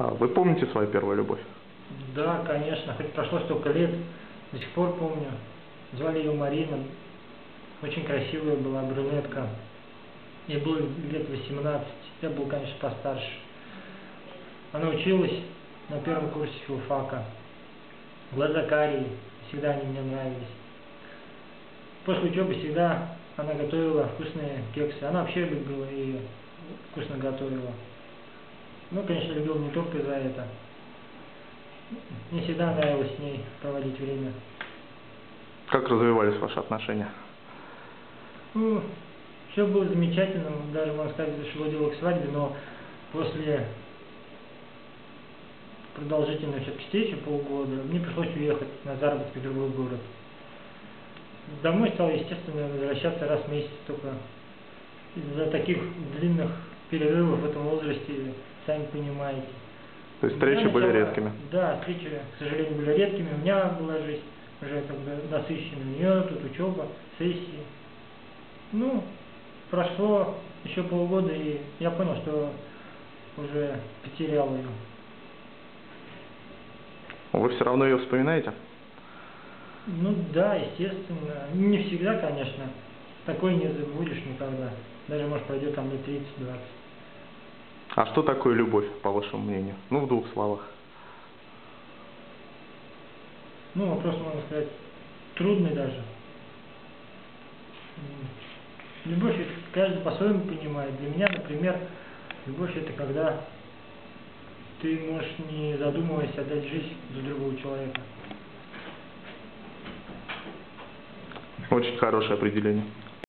А вы помните свою первую любовь? Да, конечно, хоть прошло столько лет, до сих пор помню. Звали ее Марина, очень красивая была брюнетка. Ей было лет 18, я был, конечно, постарше. Она училась на первом курсе филфака. Глаза карие, всегда они мне нравились. После учебы всегда она готовила вкусные кексы. Она вообще любила и вкусно готовила. Ну, конечно, любил не только за это. Мне всегда нравилось с ней проводить время. Как развивались ваши отношения? Ну, все было замечательно, даже, можно сказать, зашло дело к свадьбе, но после продолжительной все-таки встречи полгода, мне пришлось уехать на заработки в другой город. Домой стал, естественно, возвращаться раз в месяц только. Из-за таких длинных перерывов в этом возрасте, сами понимаете. То есть встречи были начало- редкими? Да, встречи, к сожалению, были редкими. У меня была жизнь уже как бы насыщенная. У нее тут учеба, сессии. Ну, прошло еще полгода, и я понял, что уже потерял ее. Вы все равно ее вспоминаете? Ну да, естественно. Не всегда, конечно. Такой не забудешь никогда. Даже, может, пройдет там лет 30-20. А что такое любовь, по вашему мнению? Ну, в двух словах. Ну, вопрос, можно сказать, трудный даже. Любовь каждый по-своему понимает. Для меня, например, любовь это когда ты можешь, не задумываясь, отдать жизнь за другого человека. Очень хорошее определение.